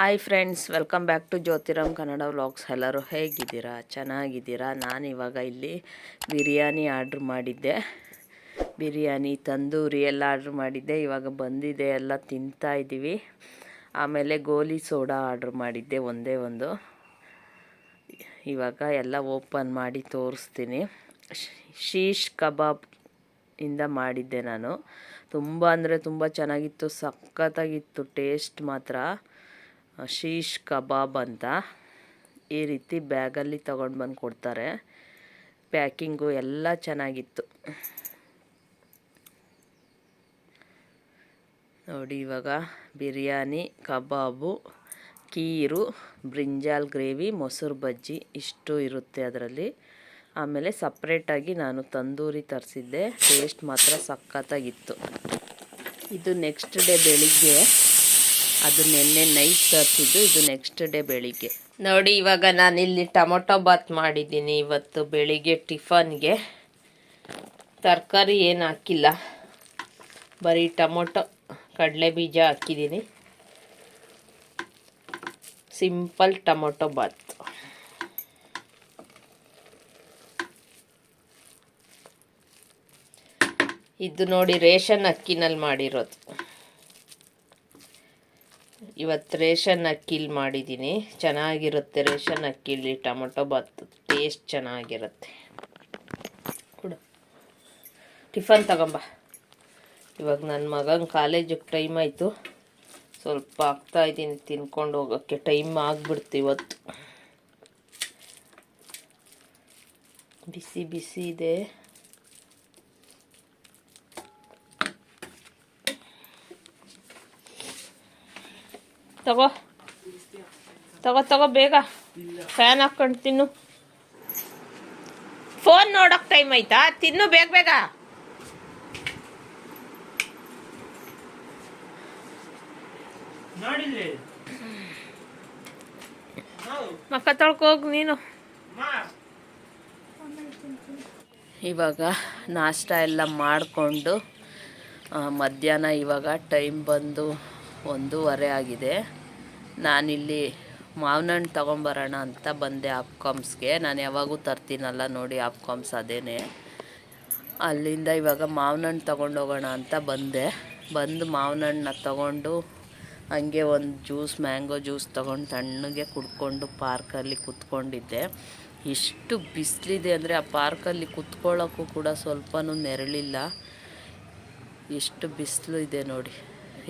Hi friends welcome back to Jyothiram Kannada vlogs ಎಲ್ಲರೂ ಹೇಗಿದ್ದೀರಾ? ಚೆನ್ನಾಗಿದ್ದೀರಾ? ನಾನು ಇವಾಗ ಇಲ್ಲಿ ಬಿರಿಯಾನಿ ಆರ್ಡ್ರ್ ಮಾಡಿದ್ದೆ. ಬಿರಿಯಾನಿ, ತಂದೂರಿ ಎಲ್ಲ ಆರ್ಡ್ರ್ ಮಾಡಿದ್ದೆ. ಇವಾಗ ಬಂದಿದೆ, ಎಲ್ಲ ತಿಂತಾ ಇದ್ದೀವಿ. ಆಮೇಲೆ ಗೋಲಿ ಸೋಡಾ ಆರ್ಡ್ರ್ ಮಾಡಿದ್ದೆ, ಒಂದೇ ಒಂದು. ಇವಾಗ ಎಲ್ಲ ಓಪನ್ ಮಾಡಿ ತೋರಿಸ್ತೀನಿ. ಶೀಶ್ ಕಬಾಬ್ ಇಂದ ಮಾಡಿದ್ದೆ ನಾನು. ತುಂಬ ಅಂದರೆ ತುಂಬ ಚೆನ್ನಾಗಿತ್ತು, ಸಖತ್ತಾಗಿತ್ತು, ಟೇಸ್ಟ್ ಮಾತ್ರ. ಶೀಶ್ ಕಬಾಬ್ ಅಂತ ಈ ರೀತಿ ಬ್ಯಾಗಲ್ಲಿ ತೊಗೊಂಡು ಬಂದು ಕೊಡ್ತಾರೆ. ಪ್ಯಾಕಿಂಗು ಎಲ್ಲ ಚೆನ್ನಾಗಿತ್ತು. ನೋಡಿ ಇವಾಗ biryani, kebab kheer brinjal gravy, ಮೊಸರು ಬಜ್ಜಿ ಇಷ್ಟು ಇರುತ್ತೆ ಅದರಲ್ಲಿ. ಆಮೇಲೆ ಸಪ್ರೇಟಾಗಿ ನಾನು ತಂದೂರಿ ತರಿಸಿದ್ದೆ. ಟೇಸ್ಟ್ ಮಾತ್ರ ಸಖತ್ತಾಗಿತ್ತು. ಇದು ನೆಕ್ಸ್ಟ್ ಡೇ ಬೆಳಿಗ್ಗೆ ಅದು ನೆನ್ನೆ ನೈಟ್ ತರಿಸಿದ್ದು ಇದು ನೆಕ್ಸ್ಟ್ ಡೇ ಬೆಳಿಗ್ಗೆ. ನೋಡಿ, ಇವಾಗ ನಾನು ಇಲ್ಲಿ ಟೊಮೊಟೊ ಬಾತ್ ಮಾಡಿದ್ದೀನಿ ಇವತ್ತು ಬೆಳಿಗ್ಗೆ ಟಿಫನ್ಗೆ. ತರಕಾರಿ ಏನು ಹಾಕಿಲ್ಲ. ಬರೀ ಟೊಮೊಟೊ, ಕಡಲೆ ಬೀಜ ಹಾಕಿದ್ದೀನಿ. Simple tomato bath. ಇದು ನೋಡಿ ರೇಷನ್ ಅಕ್ಕಿನಲ್ಲಿ ಮಾಡಿರೋದು. ಇವತ್ತು ರೇಷನ್ ಅಕ್ಕಿಲಿ ಮಾಡಿದ್ದೀನಿ. ಚೆನ್ನಾಗಿರುತ್ತೆ ರೇಷನ್ ಅಕ್ಕಿಲಿ. ಟೊಮೊಟೊ ಬಾತ್ ಟೇಸ್ಟ್ ಚೆನ್ನಾಗಿರುತ್ತೆ. ಕೊಡು. ಟಿಫನ್ ತಗೊಂಬ. ಇವಾಗ ನನ್ನ ಮಗನ ಕಾಲೇಜಿಗೆ ಟೈಮ್ ಆಯಿತು. ಸ್ವಲ್ಪ ಆಗ್ತಾ ಇದ್ದೀನಿ, ತಿನ್ಕೊಂಡು ಹೋಗೋಕ್ಕೆ ಟೈಮ್ ಆಗ್ಬಿಡ್ತು ಇವತ್ತು. ಬಿಸಿ ಬಿಸಿ ಇದೆ. ತಗೋ. ತಗೋ ತಗೋ ಬೇಗ. ಫ್ಯಾನ್ ಹಾಕೊಂಡು ತಿನ್ನು. ಫೋನ್ ನೋಡಕ್ ಟೈಮ್ ಆಯ್ತಾ? ತಿನ್ನು ಬೇಗ ಬೇಗ. ಮಕ್ಕ ತೊಳ್ಕೋಗ್ ನೀನು. ಇವಾಗ ನಾಷ್ಟ ಎಲ್ಲ ಮಾಡಿಕೊಂಡು ಮಧ್ಯಾಹ್ನ ಇವಾಗ ಟೈಮ್ ಬಂದು ಒಂದೂವರೆ ಆಗಿದೆ. ನಾನಿಲ್ಲಿ ಮಾವಿನ ಹಣ್ಣು ತೊಗೊಂಬರೋಣ ಅಂತ ಬಂದೆ ಆಪ್ಕಾಮ್ಸ್ಗೆ ನಾನು ಯಾವಾಗೂ ತರ್ತೀನಲ್ಲ ನೋಡಿ ಆಪ್ಕಾಮ್ಸ್ ಅದೇನೆ. ಅಲ್ಲಿಂದ ಇವಾಗ ಮಾವಿನ ಹಣ್ಣು ತೊಗೊಂಡೋಗೋಣ ಅಂತ ಬಂದೆ. ಬಂದು ಮಾವಿನ ಹಣ್ಣನ್ನ ತೊಗೊಂಡು ಹಂಗೆ ಒಂದು ಜ್ಯೂಸ್, ಮ್ಯಾಂಗೋ ಜ್ಯೂಸ್ ತೊಗೊಂಡು ತಣ್ಣಗೆ ಕುಡ್ಕೊಂಡು ಪಾರ್ಕಲ್ಲಿ ಕುತ್ಕೊಂಡಿದ್ದೆ. ಎಷ್ಟು ಬಿಸಿಲಿದೆ ಅಂದರೆ ಆ ಪಾರ್ಕಲ್ಲಿ ಕುತ್ಕೊಳ್ಳೋಕ್ಕೂ ಕೂಡ ಸ್ವಲ್ಪನೂ ನೆರಳಿಲ್ಲ. ಎಷ್ಟು ಬಿಸಿಲು ಇದೆ ನೋಡಿ.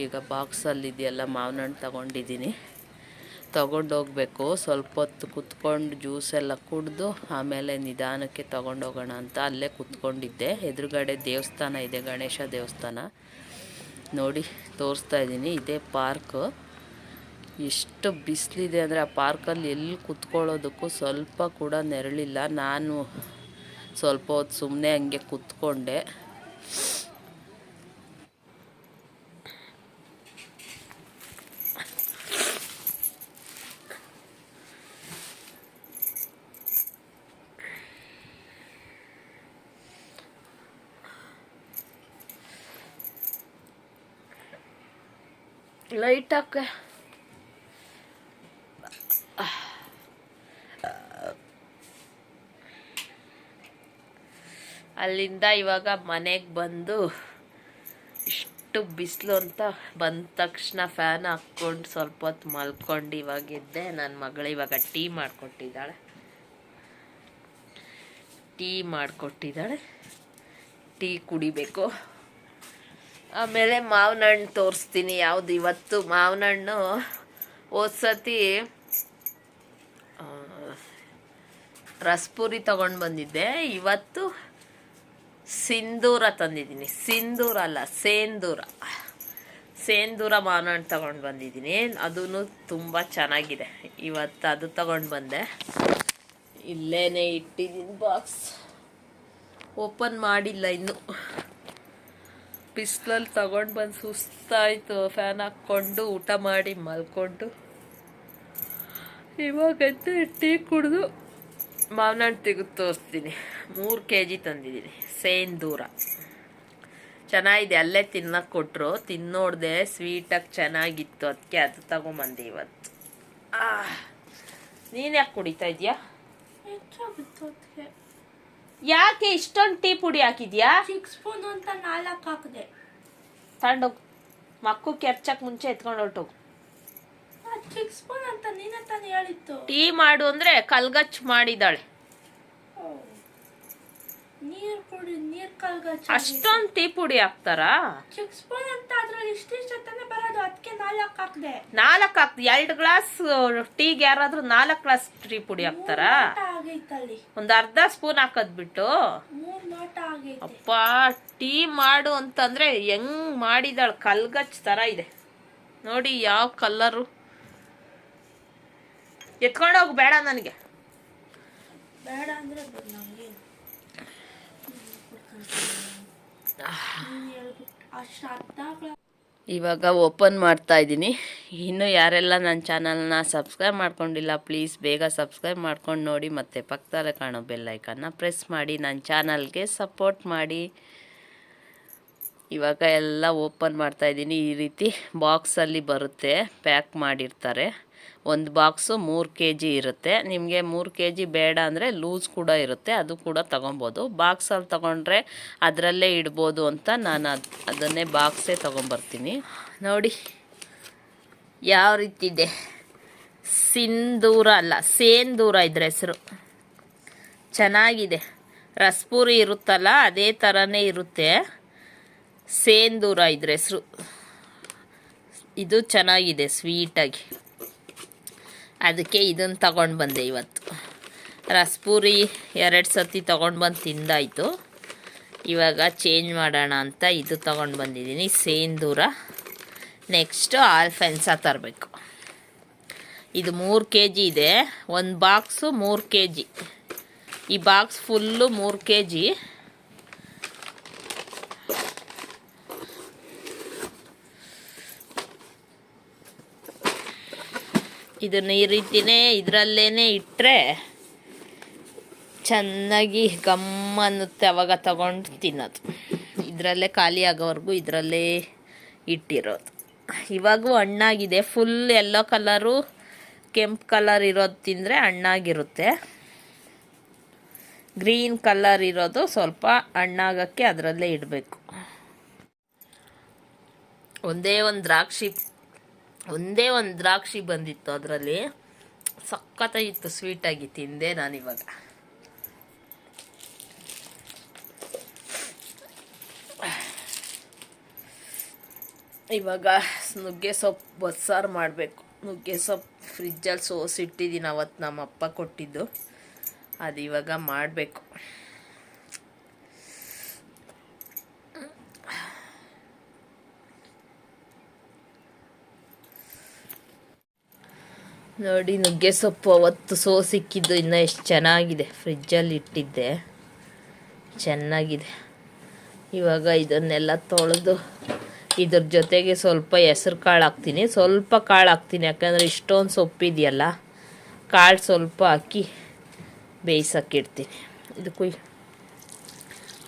ಈಗ ಬಾಕ್ಸಲ್ಲಿ ಇದೆಯಲ್ಲ ಮಾವಿನ ಹಣ್ಣು ತೊಗೊಂಡಿದ್ದೀನಿ. ತಗೊಂಡೋಗ್ಬೇಕು. ಸ್ವಲ್ಪ ಹೊತ್ತು ಕುತ್ಕೊಂಡು ಜ್ಯೂಸ್ ಎಲ್ಲ ಕುಡಿದು ಆಮೇಲೆ ನಿಧಾನಕ್ಕೆ ತೊಗೊಂಡೋಗೋಣ ಅಂತ ಅಲ್ಲೇ ಕುತ್ಕೊಂಡಿದ್ದೆ. ಎದುರುಗಡೆ ದೇವಸ್ಥಾನ ಇದೆ, ಗಣೇಶ ದೇವಸ್ಥಾನ. ನೋಡಿ, ತೋರಿಸ್ತಾ ಇದ್ದೀನಿ. ಇದೇ ಪಾರ್ಕು. ಎಷ್ಟು ಬಿಸಿಲಿದೆ ಅಂದರೆ ಆ ಪಾರ್ಕಲ್ಲಿ ಎಲ್ಲಿ ಕುತ್ಕೊಳ್ಳೋದಕ್ಕೂ ಸ್ವಲ್ಪ ಕೂಡ ನೆರಳಿಲ್ಲ. ನಾನು ಸ್ವಲ್ಪ ಹೊತ್ತು ಸುಮ್ಮನೆ ಹಂಗೆ ಕುತ್ಕೊಂಡೆ. ಲೈಟ್ ಹಾಕ ಅಲ್ಲಿಂದ ಇವಾಗ ಮನೆಗೆ ಬಂದು ಇಷ್ಟು ಬಿಸಿಲು ಅಂತ ಬಂದ ತಕ್ಷಣ ಫ್ಯಾನ್ ಹಾಕ್ಕೊಂಡು ಸ್ವಲ್ಪ ಹೊತ್ತು ಮಲ್ಕೊಂಡು ಇವಾಗಿದ್ದೆ ನನ್ನ ಮಗಳು ಇವಾಗ ಟೀ ಮಾಡಿಕೊಟ್ಟಿದ್ದಾಳೆ. ಟೀ ಮಾಡಿಕೊಟ್ಟಿದ್ದಾಳೆ. ಟೀ ಕುಡಿಬೇಕು. ಆಮೇಲೆ ಮಾವಿನ ಹಣ್ಣು ತೋರಿಸ್ತೀನಿ. ಯಾವುದು ಇವತ್ತು ಮಾವಿನ ಹಣ್ಣು ಹೋದ್ಸತಿ ರಸ್ಪುರಿ ತಗೊಂಡು ಬಂದಿದ್ದೆ. ಇವತ್ತು ಸಿಂಧೂರ ತಂದಿದ್ದೀನಿ. ಸಿಂಧೂರ ಅಲ್ಲ, ಸೇಂದೂರ. ಸೇಂದೂರ ಮಾವಿನ ಹಣ್ಣು ತಗೊಂಡು ಬಂದಿದ್ದೀನಿ. ಅದೂ ತುಂಬ ಚೆನ್ನಾಗಿದೆ. ಇವತ್ತು ಅದು ತಗೊಂಡು ಬಂದೆ. ಇಲ್ಲೇ ಇಟ್ಟಿದ್ದೀನಿ ಬಾಕ್ಸ್ ಓಪನ್ ಮಾಡಿಲ್ಲ ಇನ್ನು. ಬಿಸಿಲಲ್ಲಿ ತಗೊಂಡು ಬಂದು ಸುಸ್ತಾಯಿತು ಫ್ಯಾನ್ ಹಾಕ್ಕೊಂಡು ಊಟ ಮಾಡಿ ಮಲ್ಕೊಂಡು. ಇವಾಗಂತೂ ಟೀ ಕುಡಿದು ಮಾವಿನ ಹಣ್ಣು ತೆಗೆದು ತೋರಿಸ್ತೀನಿ. ಮೂರು ಕೆ ಜಿ ತಂದಿದ್ದೀನಿ. ಸೇನ್ ದೂರ. ಚೆನ್ನಾಗಿದೆ. ಅಲ್ಲೇ ತಿನ್ನಕ್ಕೆ ಕೊಟ್ಟರು ತಿನ್ನೋಡ್ದೆ ಸ್ವೀಟಾಗಿ ಚೆನ್ನಾಗಿತ್ತು. ಅದಕ್ಕೆ ಅದು ತಗೊಂಬಂದೆ ಇವತ್ತು. ನೀನು ಯಾಕೆ ಕುಡಿತಾ ಇದೀಯಾ? ಯಾಕೆ ಇಷ್ಟೊಂದು ಟೀ ಪುಡಿ ಹಾಕಿದ್ಯಾ? ಸಿಕ್ಸ್ ಸ್ಪೂನ್ ಅಂತ ನಾಲ್ಕು ಹಾಕಿದೆ. ತಗೊಂಡೋಗು ಮಕ್ಕು ಕೆರ್ಚಕ್ ಮುಂಚೆ ಎತ್ಕೊಂಡು ಹೊರ್ಟೋಗು. ಸಿಕ್ಸ್ ಸ್ಪೂನ್ ಅಂತ ನೀನೇ ತಾನೇ ಹೇಳಿತ್ತು ಟೀ ಮಾಡು ಅಂದ್ರೆ ಕಲ್ಗಚ್ ಮಾಡಿದಾಳೆ ನೀರ್ ಪುಡಿ ನೀರ್ ಕಲ್ಗಚ್ಚ ಅಷ್ಟೊಂದು ಟೀ ಪುಡಿ ಹಾಕ್ತಾರಾ? ಸಿಕ್ಸ್ ಸ್ಪೂನ್ ಅಂತ ಅದ್ರಲ್ಲಿ ಇಷ್ಟಿಷ್ಟ ತಾನೇ ಬರೋದು ಅದಕ್ಕೆ ನಾಲ್ಕು ಹಾಕ್ದೆ. ನಾಲ್ಕು ಹಾಕ್ ಎರಡು ಗ್ಲಾಸ್ ಟೀಗೆ ಯಾರಾದ್ರೂ ನಾಲ್ಕು ಗ್ಲಾಸ್ ಟೀ ಪುಡಿ ಹಾಕ್ತಾರಾ? ಆಗೈತಲ್ಲಿ ಒಂದ್ ಅರ್ಧ ಸ್ಪೂನ್ ಹಾಕದ್ ಬಿಟ್ಟು? ಮೂರ್ ಲೋಟ ಆಗೈತೆ. ಅಪ್ಪ ಟೀ ಮಾಡು ಅಂತಂದ್ರೆ ಹೆಂಗ್ ಮಾಡಿದಾಳ ಕಲ್ಗಚ್ ತರ ಇದೆ. ನೋಡಿ ಯಾವ ಕಲ್ಲರು. ಎತ್ಕೊಂಡೋಗಿ ಬೇಡ ನನಗೆ. ಬೇಡ ಅಂದ್ರೆ ಬಿಡು ನಮ್ಗೆ ಅಷ್ಟು ಅರ್ಧ ಗ್ಲಾಸ್ ಇವಾಗ ಓಪನ್ ಮಾಡ್ತಾ ಇದ್ದೀನಿ. ಇನ್ನು ಯಾರೆಲ್ಲ ನನ್ನ ಚಾನಲ್ನ ಸಬ್ಸ್ಕ್ರೈಬ್ ಮಾಡ್ಕೊಂಡಿಲ್ಲ ಪ್ಲೀಸ್ ಬೇಗ ಸಬ್ಸ್ಕ್ರೈಬ್ ಮಾಡ್ಕೊಂಡು ನೋಡಿ. ಮತ್ತು ಪಕ್ಕದಲ್ಲೇ ಕಾಣೋ ಬೆಲ್ಲೈಕನ್ನ ಪ್ರೆಸ್ ಮಾಡಿ, ನನ್ನ ಚಾನಲ್ಗೆ ಸಪೋರ್ಟ್ ಮಾಡಿ. ಇವಾಗ ಎಲ್ಲ ಓಪನ್ ಮಾಡ್ತಾ ಇದ್ದೀನಿ. ಈ ರೀತಿ ಬಾಕ್ಸಲ್ಲಿ ಬರುತ್ತೆ ಪ್ಯಾಕ್ ಮಾಡಿರ್ತಾರೆ. ಒಂದು ಬಾಕ್ಸು ಮೂರು ಕೆ ಜಿ ಇರುತ್ತೆ. ನಿಮಗೆ ಮೂರು ಕೆ ಜಿ ಬೇಡ ಅಂದರೆ ಲೂಸ್ ಕೂಡ ಇರುತ್ತೆ, ಅದು ಕೂಡ ತೊಗೊಬೋದು. ಬಾಕ್ಸಲ್ಲಿ ತೊಗೊಂಡ್ರೆ ಅದರಲ್ಲೇ ಇಡ್ಬೋದು ಅಂತ ನಾನು ಅದು, ಅದನ್ನೇ ಬಾಕ್ಸೇ ತೊಗೊಂಬರ್ತೀನಿ. ನೋಡಿ, ಯಾವ ರೀತಿ ಇದೆ? ಸಿಂಧೂರ ಅಲ್ಲ ಸೇಂದೂರ ಇದ್ರ ಹೆಸರು. ಚೆನ್ನಾಗಿದೆ. ರಸ್ಪೂರಿ ಇರುತ್ತಲ್ಲ, ಅದೇ ಥರನೇ ಇರುತ್ತೆ. ಸೇಂದೂರ ಇದ್ರ ಹೆಸರು. ಇದು ಚೆನ್ನಾಗಿದೆ, ಸ್ವೀಟಾಗಿ. ಅದಕ್ಕೆ ಇದನ್ನು ತಗೊಂಡು ಬಂದೆ ಇವತ್ತು. ರಸ್ಪೂರಿ ಎರಡು ಸತಿ ತೊಗೊಂಡು ಬಂದು ತಿಂದಾಯಿತು. ಇವಾಗ ಚೇಂಜ್ ಮಾಡೋಣ ಅಂತ ಇದು ತೊಗೊಂಡು ಬಂದಿದ್ದೀನಿ, ಸೇಂದೂರ. ನೆಕ್ಸ್ಟು ಆಲ್ಫೆನ್ಸ ತರಬೇಕು. ಇದು ಮೂರು ಕೆ ಜಿ ಇದೆ. ಒಂದು ಬಾಕ್ಸು ಮೂರು ಕೆ ಜಿ ಈ ಬಾಕ್ಸ್ ಫುಲ್ಲು ಮೂರು ಕೆ ಜಿ ಇದನ್ನು ಈ ರೀತಿಯೇ ಇದರಲ್ಲೇ ಇಟ್ಟರೆ ಚೆನ್ನಾಗಿ ಗಮ್ ಅನ್ನುತ್ತೆ ಅವಾಗ ತಗೊಂಡು ತಿನ್ನೋದು. ಇದರಲ್ಲೇ ಖಾಲಿ ಆಗೋವರೆಗೂ ಇದರಲ್ಲೇ ಇಟ್ಟಿರೋದು. ಇವಾಗೂ ಹಣ್ಣಾಗಿದೆ. ಫುಲ್ ಎಲ್ಲೋ ಕಲರು ಕೆಂಪು ಕಲರ್ ಇರೋದು ತಿಂದರೆ ಹಣ್ಣಾಗಿರುತ್ತೆ. ಗ್ರೀನ್ ಕಲರ್ ಇರೋದು ಸ್ವಲ್ಪ ಹಣ್ಣಾಗೋಕ್ಕೆ ಅದರಲ್ಲೇ ಇಡಬೇಕು. ಒಂದೇ ಒಂದು ದ್ರಾಕ್ಷಿ ಒಂದೇ ಒಂದು ದ್ರಾಕ್ಷಿ ಬಂದಿತ್ತು ಅದರಲ್ಲಿ. ಸಖತ್ತಾಗಿತ್ತು ಸ್ವೀಟಾಗಿ ತಿಂದೆ ನಾನಿವಾಗ. ಇವಾಗ ನುಗ್ಗೆ ಸೊಪ್ಪು ಬಸ್ಸಾರು ಮಾಡಬೇಕು. ನುಗ್ಗೆ ಸೊಪ್ಪು ಫ್ರಿಜ್ಜಲ್ಲಿ ಸೋಸಿಟ್ಟಿದ್ದೀನಿ ಅವತ್ತು ನಮ್ಮ ಅಪ್ಪ ಕೊಟ್ಟಿದ್ದು. ಅದು ಇವಾಗ ಮಾಡಬೇಕು. ನೋಡಿ, ನುಗ್ಗೆ ಸೊಪ್ಪು ಅವತ್ತು ಸೋ ಸಿಕ್ಕಿದ್ದು ಇನ್ನೂ ಎಷ್ಟು ಚೆನ್ನಾಗಿದೆ. ಫ್ರಿಜ್ಜಲ್ಲಿ ಇಟ್ಟಿದ್ದೆ. ಚೆನ್ನಾಗಿದೆ. ಇವಾಗ ಇದನ್ನೆಲ್ಲ ತೊಳೆದು ಇದ್ರ ಜೊತೆಗೆ ಸ್ವಲ್ಪ ಹೆಸ್ರು ಕಾಳು ಹಾಕ್ತೀನಿ. ಸ್ವಲ್ಪ ಕಾಳು ಹಾಕ್ತೀನಿ, ಯಾಕಂದರೆ ಇಷ್ಟೊಂದು ಸೊಪ್ಪಿದೆಯಲ್ಲ, ಕಾಳು ಸ್ವಲ್ಪ ಹಾಕಿ ಬೇಯಿಸೋಕ್ಕಿಡ್ತೀನಿ. ಇದು ಕುಯ್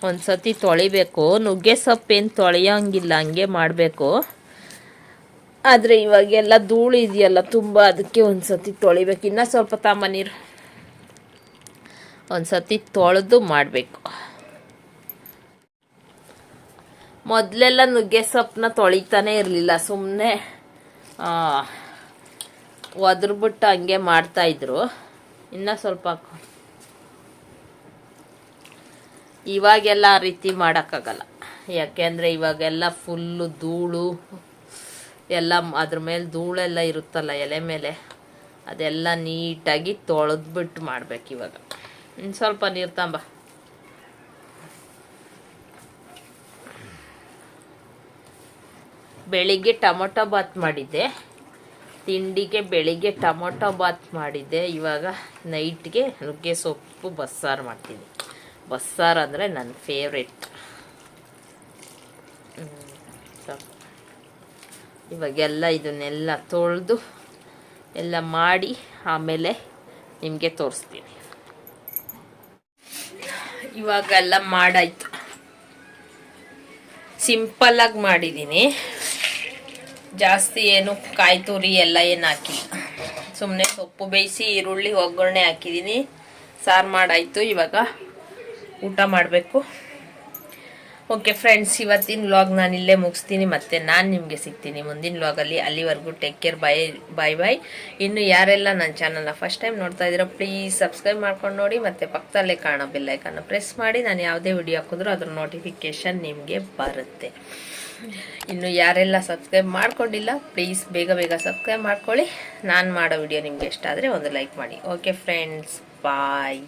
ಒಂದು ಸತಿ ತೊಳಿಬೇಕು. ನುಗ್ಗೆ ಸೊಪ್ಪೇನು ತೊಳೆಯೋಂಗಿಲ್ಲ, ಹಂಗೆ ಮಾಡಬೇಕು. ಆದರೆ ಇವಾಗೆಲ್ಲ ಧೂಳು ಇದೆಯಲ್ಲ, ತುಂಬ ಅದಕ್ಕೆ ಒಂದು ಸತಿ ತೊಳಿಬೇಕು. ಇನ್ನೂ ಸ್ವಲ್ಪ ತಾಮ ನೀರು. ಒಂದು ಸತಿ ತೊಳೆದು ಮಾಡಬೇಕು. ಮೊದಲೆಲ್ಲ ನುಗ್ಗೆ ಸೊಪ್ಪನ್ನ ತೊಳಿತಾನೆ ಇರಲಿಲ್ಲ ಸುಮ್ಮನೆ ಒದ್ರಬಿಟ್ಟು ಹಂಗೆ ಮಾಡ್ತಾಯಿದ್ರು ಇನ್ನೂ ಸ್ವಲ್ಪ ಇವಾಗೆಲ್ಲ ಆ ರೀತಿ ಮಾಡೋಕ್ಕಾಗಲ್ಲ. ಯಾಕೆಂದರೆ ಇವಾಗೆಲ್ಲ ಫುಲ್ಲು ಧೂಳು ಎಲ್ಲ ಅದ್ರ ಮೇಲೆ ಧೂಳೆಲ್ಲ ಇರುತ್ತಲ್ಲ ಎಲೆ ಮೇಲೆ, ಅದೆಲ್ಲ ನೀಟಾಗಿ ತೊಳೆದ್ಬಿಟ್ಟು ಮಾಡ್ಬೇಕು ಇವಾಗ. ಇನ್ನು ಸ್ವಲ್ಪ ನೀರು ತಂಬ. ಬೆಳಿಗ್ಗೆ ಟೊಮೊಟೊ ಬಾತ್ ಮಾಡಿದ್ದೆ. ತಿಂಡಿಗೆ ಬೆಳಿಗ್ಗೆ ಟೊಮೊಟೊ ಬಾತ್ ಮಾಡಿದ್ದೆ. ಇವಾಗ ನೈಟ್ಗೆ ನುಗ್ಗೆ ಸೊಪ್ಪು ಬಸ್ಸಾರು ಮಾಡ್ತೀನಿ. ಬಸ್ಸಾರು ಅಂದರೆ ನನ್ನ ಫೇವ್ರೆಟ್ ಇವಾಗೆಲ್ಲ ಇದನ್ನೆಲ್ಲ ತೊಳೆದು ಎಲ್ಲ ಮಾಡಿ ಆಮೇಲೆ ನಿಮಗೆ ತೋರಿಸ್ತೀನಿ. ಇವಾಗೆಲ್ಲ ಮಾಡಾಯ್ತು. ಸಿಂಪಲ್ಲಾಗಿ ಮಾಡಿದ್ದೀನಿ ಜಾಸ್ತಿ ಏನು ಕಾಯಿ ತುರಿ ಎಲ್ಲ ಏನು ಹಾಕಿಲ್ಲ. ಸುಮ್ಮನೆ ಸೊಪ್ಪು ಬೇಯಿಸಿ ಈರುಳ್ಳಿ, ಒಗ್ಗರಣೆ ಹಾಕಿದ್ದೀನಿ ಸಾರು ಮಾಡಾಯಿತು. ಇವಾಗ ಊಟ ಮಾಡಬೇಕು. ಓಕೆ ಫ್ರೆಂಡ್ಸ್ ಇವತ್ತಿನ ವ್ಲಾಗ್ ನಾನು ಇಲ್ಲೇ ಮುಗಿಸ್ತೀನಿ. ಮತ್ತೆ ನಾನು ನಿಮಗೆ ಸಿಗ್ತೀನಿ. ಮುಂದಿನ ವ್ಲಾಗಲ್ಲಿ ಅಲ್ಲಿವರೆಗೂ take care bye bye bye ಇನ್ನು ಯಾರೆಲ್ಲ ನನ್ನ ಚಾನಲ್ನ ಫಸ್ಟ್ ಟೈಮ್ ನೋಡ್ತಾ ಇದ್ದೀರೋ ಪ್ಲೀಸ್ ಸಬ್ಸ್ಕ್ರೈಬ್ ಮಾಡ್ಕೊಂಡು ನೋಡಿ. ಮತ್ತು ಪಕ್ಕದಲ್ಲೇ ಕಾಣೋ ಬೆಲ್ಲೈಕನ್ನು ಪ್ರೆಸ್ ಮಾಡಿ. ನಾನು ಯಾವುದೇ ವಿಡಿಯೋ ಹಾಕಿದ್ರೂ ಅದ್ರ ನೋಟಿಫಿಕೇಷನ್ ನಿಮಗೆ ಬರುತ್ತೆ. ಇನ್ನು ಯಾರೆಲ್ಲ ಸಬ್ಸ್ಕ್ರೈಬ್ ಮಾಡ್ಕೊಂಡಿಲ್ಲ ಪ್ಲೀಸ್ ಬೇಗ ಬೇಗ ಸಬ್ಸ್ಕ್ರೈಬ್ ಮಾಡ್ಕೊಳ್ಳಿ. ನಾನು ಮಾಡೋ ವಿಡಿಯೋ ನಿಮಗೆ ಇಷ್ಟ ಆದರೆ ಒಂದು ಲೈಕ್ ಮಾಡಿ. Okay friends bye